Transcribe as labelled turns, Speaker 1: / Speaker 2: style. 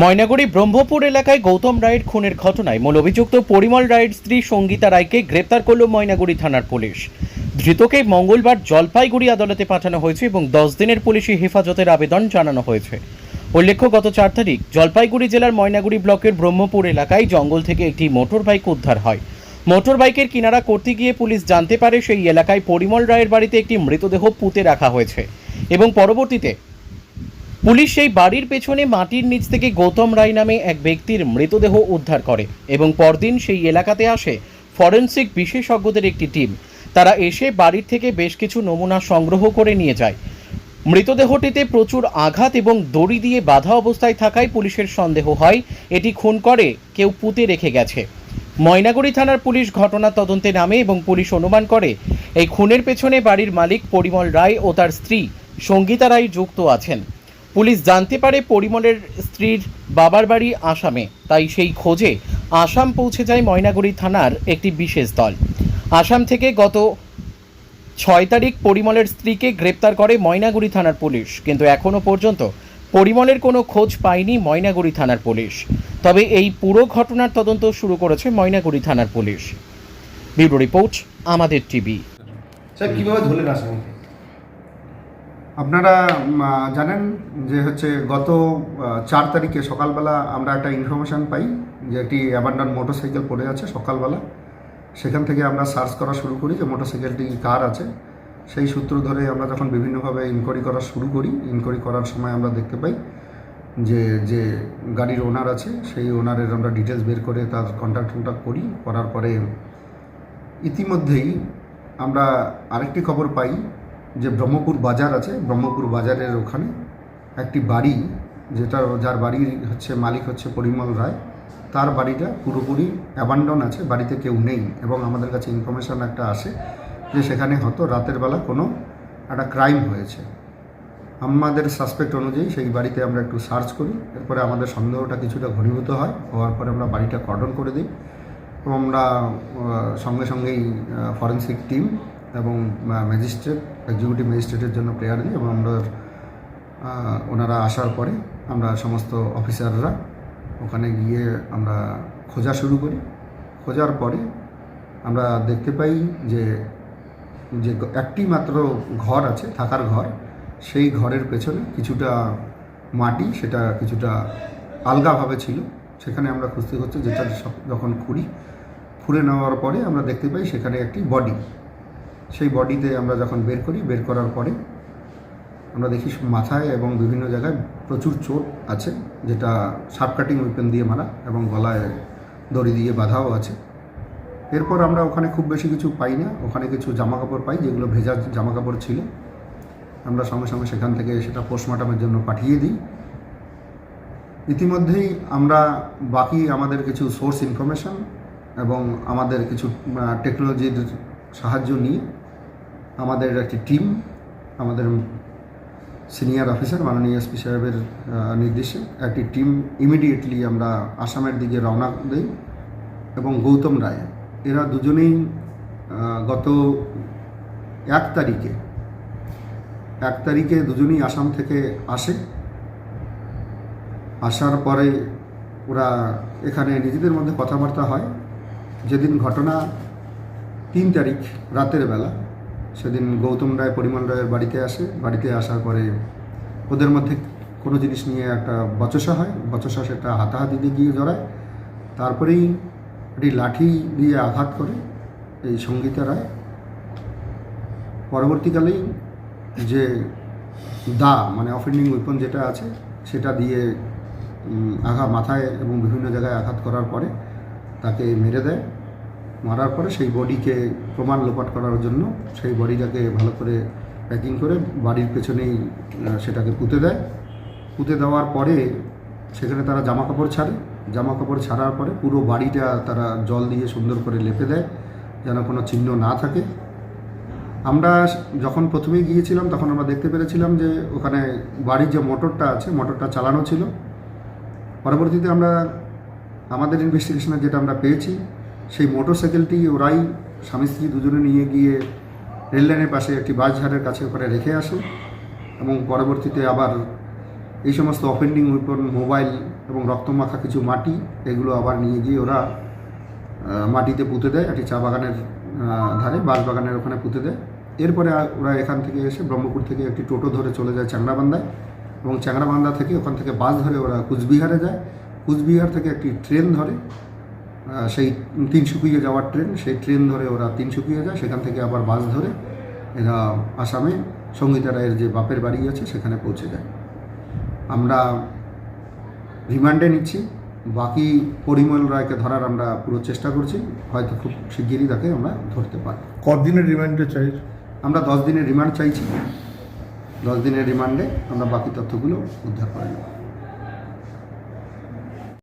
Speaker 1: ময়নাগুড়ি ব্রহ্মপুর এলাকায় গৌতম রায়ের খুনের ঘটনায় মূল অভিযুক্ত পরিমল রায়ের স্ত্রী সঙ্গীতা রায়কে গ্রেপ্তার করল ময়নাগুড়ি থানার পুলিশ। ধৃতকে মঙ্গলবার জলপাইগুড়ি আদালতে পাঠানো হয়েছে এবং দশ দিনের পুলিশি হেফাজতের আবেদন জানানো হয়েছে। উল্লেখ্য, গত চার তারিখ জলপাইগুড়ি জেলার ময়নাগুড়ি ব্লকের ব্রহ্মপুর এলাকায় জঙ্গল থেকে একটি মোটর বাইক উদ্ধার হয়। মোটর বাইকের কিনারা করতে গিয়ে পুলিশ জানতে পারে সেই এলাকায় পরিমল রায়ের বাড়িতে একটি মৃতদেহ পুঁতে রাখা হয়েছে এবং পরবর্তীতে পুলিশ সেই বাড়ির পেছনে মাটির নিচ থেকে গৌতম রায় নামে এক ব্যক্তির মৃতদেহ উদ্ধার করে এবং পরদিন সেই এলাকাতে আসে ফরেন্সিক বিশেষজ্ঞদের একটি টিম। তারা এসে বাড়ির থেকে বেশ কিছু নমুনা সংগ্রহ করে নিয়ে যায়। মৃতদেহটিতে প্রচুর আঘাত এবং দড়ি দিয়ে বাধা অবস্থায় থাকায় পুলিশের সন্দেহ হয়। এটি খুন করে, কেউ পুঁতে রেখে গেছে। ময়নাগুড়ি থানার পুলিশ ঘটনা তদন্তে নামে এবং পুলিশ অনুমান করে, এই খুনের পেছনে বাড়ির মালিক পরিমল রায় ও তার স্ত্রী সঙ্গীতা রায় যুক্ত আছেন। পুলিশ জানতে পারে পরিমলের স্ত্রীর বাবার বাড়ি আসামে, তাই সেই খোঁজে আসাম পৌঁছে যায় ময়নাগুড়ি থানার একটি বিশেষ দল। আসাম থেকে গত ছয় তারিখ পরিমলের স্ত্রীকে গ্রেপ্তার করে ময়নাগুড়ি থানার পুলিশ, কিন্তু এখনও পর্যন্ত পরিমলের কোনো খোঁজ পায়নি ময়নাগুড়ি থানার পুলিশ। তবে এই পুরো ঘটনার তদন্ত শুরু করেছে ময়নাগুড়ি থানার পুলিশ। ব্যুরো রিপোর্ট, আমাদের টিভি।
Speaker 2: স্যার ধরলেন
Speaker 3: আপনারা জানেন যে হচ্ছে গত চার তারিখে সকালবেলা আমরা একটা ইনফরমেশান পাই যে একটি অ্যাবান্ডন মোটরসাইকেল পড়ে আছে সকালবেলা। সেখান থেকে আমরা সার্চ করা শুরু করি যে মোটরসাইকেলটি কার আছে। সেই সূত্র ধরে আমরা যখন বিভিন্নভাবে ইনকোয়ারি করা শুরু করি ইনকোয়ারি করার সময় আমরা দেখতে পাই যে যে গাড়ির ওনার আছে, সেই ওনারের আমরা ডিটেলস বের করে তার কন্ট্যাক্ট কন্ট্যাক্ট করি। করার পরে ইতিমধ্যেই আমরা আরেকটি খবর পাই যে ব্রহ্মপুর বাজার আছে, ব্রহ্মপুর বাজারের ওখানে একটি বাড়ি, যেটা যার বাড়ির হচ্ছে, মালিক হচ্ছে পরিমল রায়। তার বাড়িটা পুরোপুরি অ্যাবান্ডন আছে, বাড়িতে কেউ নেই এবং আমাদের কাছে ইনফরমেশান একটা আসে যে সেখানে হয়তো রাতের বেলা কোনো একটা ক্রাইম হয়েছে। আমাদের সাসপেক্ট অনুযায়ী সেই বাড়িতে আমরা একটু সার্চ করি, এরপরে আমাদের সন্দেহটা কিছুটা ঘনীভূত হয়, হওয়ার পরে আমরা বাড়িটা কর্ডন করে দিই। এবং আমরা সঙ্গে সঙ্গেই ফরেন্সিক টিম এবং ম্যাজিস্ট্রেট এক্সিকিউটিভ ম্যাজিস্ট্রেটের জন্য প্রেয়ার দিই এবং আমরা ওনারা আসার পরে আমরা সমস্ত অফিসাররা ওখানে গিয়ে আমরা খোঁজা শুরু করি। খোঁজার পরে আমরা দেখতে পাই যে যে একটি মাত্র ঘর আছে, থাকার ঘর। সেই ঘরের পেছনে কিছুটা মাটি, সেটা কিছুটা আলগাভাবে ছিল। সেখানে আমরা খুঁজতে খুঁজতে যেটা যখন খুঁড়ি, খুঁড়ে নেওয়ার পরে আমরা দেখতে পাই সেখানে একটি বডি সেই বডিতে আমরা যখন বের করি, বের করার পরে আমরা দেখি মাথায় এবং বিভিন্ন জায়গায় প্রচুর চোট আছে, যেটা শার্প কাটিং উইপেন দিয়ে মারা এবং গলায় দড়ি দিয়ে বাধাও আছে। এরপর আমরা ওখানে খুব বেশি কিছু পাই না, ওখানে কিছু জামা কাপড় পাই, যেগুলো ভেজা জামা কাপড় ছিল। আমরা সঙ্গে সঙ্গে সেখান থেকে সেটা পোস্টমর্টমের জন্য পাঠিয়ে দিই। ইতিমধ্যেই আমরা বাকি আমাদের কিছু সোর্স ইনফরমেশন এবং আমাদের কিছু টেকনোলজির সাহায্য নিয়ে আমাদের একটি টিম, আমাদের সিনিয়র অফিসার মাননীয় এসপি সাহেবের নির্দেশে একটি টিম ইমিডিয়েটলি আমরা আসামের দিকে রওনা দিই এবং গৌতম রায়, এরা দুজনেই গত এক তারিখে এক তারিখে দুজনেই আসাম থেকে আসে। আসার পরে ওরা এখানে নিজেদের মধ্যে কথাবার্তা হয়। যেদিন ঘটনা তিন তারিখ রাতের বেলা। সেদিন গৌতম রায়, পরিমল রায়ের বাড়িতে আসে। বাড়িতে আসার পরে ওদের মধ্যে কোনো জিনিস নিয়ে একটা বচসা হয়। বচসা সেটা হাতাহাতিতে গিয়ে জড়ায়। তারপরেই একটি লাঠি দিয়ে আঘাত করে এই সঙ্গীতা রায়। পরবর্তীকালেই যে দা মানে অফেন্ডিং উইপন যেটা আছে, সেটা দিয়ে আঘা মাথায় এবং বিভিন্ন জায়গায় আঘাত করার পরে তাকে মেরে দেয়। মারার পরে সেই বডিকে প্রমাণ লোপাট করার জন্য সেই বডিটাকে ভালো করে প্যাকিং করে বাড়ির পেছনেই সেটাকে পুঁতে দেয়। পুঁতে দেওয়ার পরে সেখানে তারা জামা কাপড় ছাড়ে। জামা কাপড় ছাড়ার পরে পুরো বাড়িটা তারা জল দিয়ে সুন্দর করে লেপে দেয়, যেন কোনো চিহ্ন না থাকে। আমরা যখন প্রথমে গিয়েছিলাম, তখন আমরা দেখতে পেরেছিলাম যে ওখানে বাড়ির যে মোটরটা আছে, মোটরটা চালানো ছিল। পরবর্তীতে আমরা, আমাদের ইনভেস্টিগেশনে যেটা আমরা পেয়েছি সেই মোটর সাইকেলটি ওরাই স্বামী স্ত্রী দুজনে নিয়ে গিয়ে রেললাইনের পাশে একটি বাসঝাড়ের কাছে ওখানে রেখে আসে এবং পরবর্তীতে আবার এই সমস্ত অফেন্ডিং উইপন মোবাইল এবং রক্তমাখা কিছু মাটি, এগুলো আবার নিয়ে গিয়ে ওরা মাটিতে পুঁতে দেয়, একটি চা বাগানের ধারে বাঁশ বাগানের ওখানে পুঁতে দেয়। এরপরে ওরা এখান থেকে এসে ব্রহ্মপুর থেকে একটি টোটো ধরে চলে যায় চ্যাংরাবান্ধায় এবং চ্যাংরাবান্ধা থেকে ওখান থেকে বাস ধরে ওরা কুচবিহারে যায়। কুচবিহার থেকে একটি ট্রেন ধরে সেই তিনসুকিয়া যাওয়ার ট্রেন সেই ট্রেন ধরে ওরা তিনসুকিয়া যায় সেখান থেকে আবার বাস ধরে এরা আসামে সঙ্গীতা রায়ের যে বাপের বাড়ি আছে সেখানে পৌঁছে যায়। আমরা রিমান্ডে নিচ্ছি বাকি পরিমল রায়কে ধরার আমরা পুরো চেষ্টা করছি হয়তো খুব শিগগিরই তাকে আমরা ধরতে পারি।
Speaker 4: কদিনের রিমান্ডে চাই?
Speaker 3: আমরা দশ দিনের রিমান্ড চাইছি। দশ দিনের রিমান্ডে আমরা বাকি তথ্যগুলো উদ্ধার করে নেব।